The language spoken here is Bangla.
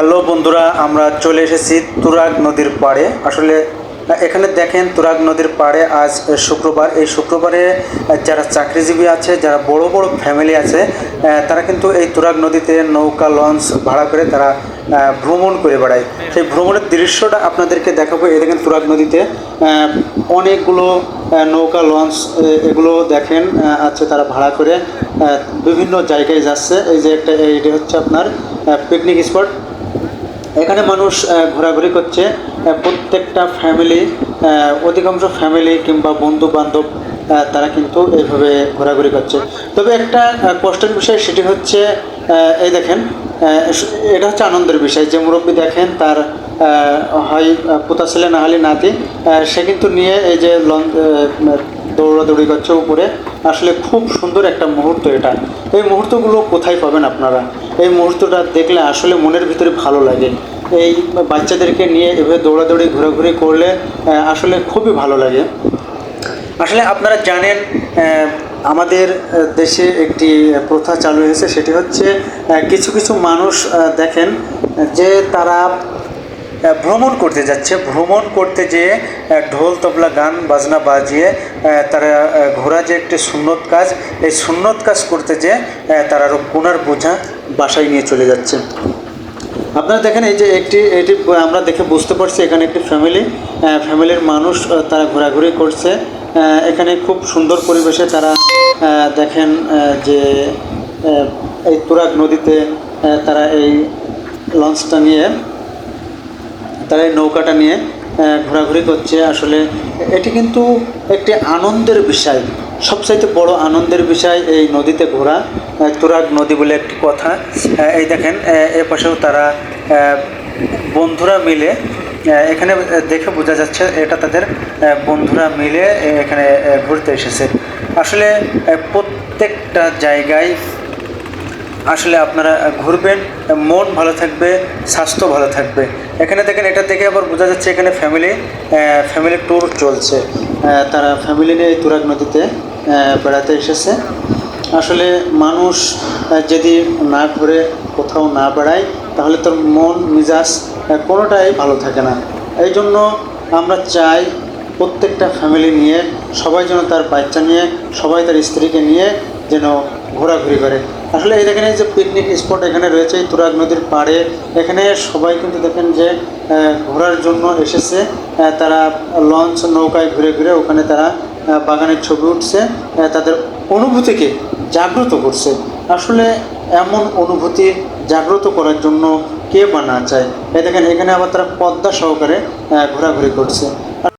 হ্যালো বন্ধুরা, আমরা চলে এসেছি তুরাগ নদীর পাড়ে। আসলে এখানে দেখেন তুরাগ নদীর পাড়ে আজ শুক্রবার। এই শুক্রবারে যারা চাকরিজীবী আছে, যারা বড় বড় ফ্যামিলি আছে তারা কিন্তু এই তুরাগ নদীতে নৌকা, লঞ্চ ভাড়া করে তারা ভ্রমণ করে বেড়ায়। সেই ভ্রমণের দৃশ্যটা আপনাদেরকে দেখাবো। এই দেখেন তুরাগ নদীতে অনেকগুলো নৌকা, লঞ্চ এগুলো দেখেন আছে তারা ভাড়া করে বিভিন্ন জায়গায় যাচ্ছে। এই যে একটা, এইটা হচ্ছে আপনার পিকনিক স্পট এখানে মানুষ ঘোরাঘুরি করছে। প্রত্যেকটা ফ্যামিলি অধিকাংশ ফ্যামিলি কিংবা বন্ধু বান্ধব তারা কিন্তু এইভাবে ঘোরাঘুরি করছে। তবে একটা কষ্টের বিষয় সেটি হচ্ছে এই দেখেন এটা হচ্ছে আনন্দের বিষয়। যে মুরব্বী দেখেন, তার হয়, পোতা ছেলে না হলে নাতি সে কিন্তু নিয়ে এই যে লঞ্চ দৌড়াদৌড়ি করছে উপরে। আসলে খুব সুন্দর একটা মুহূর্ত এটা। এই মুহূর্তগুলো কোথায় পাবেন আপনারা? এই মুহূর্তটা দেখলে আসলে মনের ভিতরে ভালো লাগে। এই বাচ্চাদেরকে নিয়ে এভাবে দৌড়াদৌড়ি, ঘোরাঘুরি করলে আসলে খুবই ভালো লাগে। আসলে আপনারা জানেন আমাদের দেশে একটি প্রথা চালু হয়েছে, সেটি হচ্ছে কিছু কিছু মানুষ দেখেন, যে তারা ভ্রমণ করতে যাচ্ছে। ভ্রমণ করতে যেয়ে ঢোল, তবলা, গান, বাজনা বাজিয়ে তারা ঘোরা যে একটি সুন্নত কাজ, এই সুন্নত কাজ করতে যেয়ে তারা আরও গুনার বোঝা বাসায় নিয়ে চলে যাচ্ছে। আপনারা দেখেন এই যে একটি, এটি, আমরা দেখে বুঝতে পারছি এখানে একটি ফ্যামিলি ফ্যামিলির মানুষ তারা ঘোরাঘুরি করছে। এখানে খুব সুন্দর পরিবেশে তারা দেখেন যে এই তুরাগ নদীতে তারা এই লঞ্চটা নিয়ে, তারা এই নৌকাটা নিয়ে ঘোরাঘুরি করছে, আসলে এটি কিন্তু একটি আনন্দের বিষয়। সবচাইতে বড় আনন্দের বিষয় এই নদীতে ঘোরা তুরাগ নদী বলে একটি কথা। এই দেখেন, এ পাশেও তারা বন্ধুরা মিলে এখানে দেখে বোঝা যাচ্ছে এটা তাদের বন্ধুরা মিলে এখানে ঘুরতে এসেছে। আসলে প্রত্যেকটা জায়গায় আসলে আপনারা ঘুরবেন, মন ভালো থাকবে, স্বাস্থ্য ভালো থাকবে। এখানে দেখেন, এটা দেখে আবার বোঝা যাচ্ছে এখানে ফ্যামিলি ফ্যামিলি ট্যুর চলছে। তারা ফ্যামিলি নিয়ে তুরাগ নদীতে বেড়াতে এসেছে। আসলে মানুষ যদি না ঘুরে কোথাও না বেড়ায়, তাহলে তোর মন, মিজাজ কোনোটাই ভালো থাকে না। এই জন্য আমরা চাই প্রত্যেকটা ফ্যামিলি নিয়ে, সবাই যেন তার বাচ্চা নিয়ে, সবাই তার স্ত্রীকে নিয়ে যেন ঘোরাঘুরি করে। আসলে এই দেখেন এই যে পিকনিক স্পট এখানে রয়েছে, এই তুরাগ নদীর পাড়ে। এখানে সবাই কিন্তু দেখেন যে ঘোরার জন্য এসেছে। তারা লঞ্চ নৌকায় ঘুরে ঘুরে ওখানে তারা বাগানের ছবি উঠছে তাদের অনুভূতিকে জাগ্রত করছে। আসলে এমন অনুভূতি জাগ্রত করার জন্য কে বা না চায়? এই দেখেন এখানে আবার তারা পদ্মা সহকারে ঘোরাঘুরি করছে।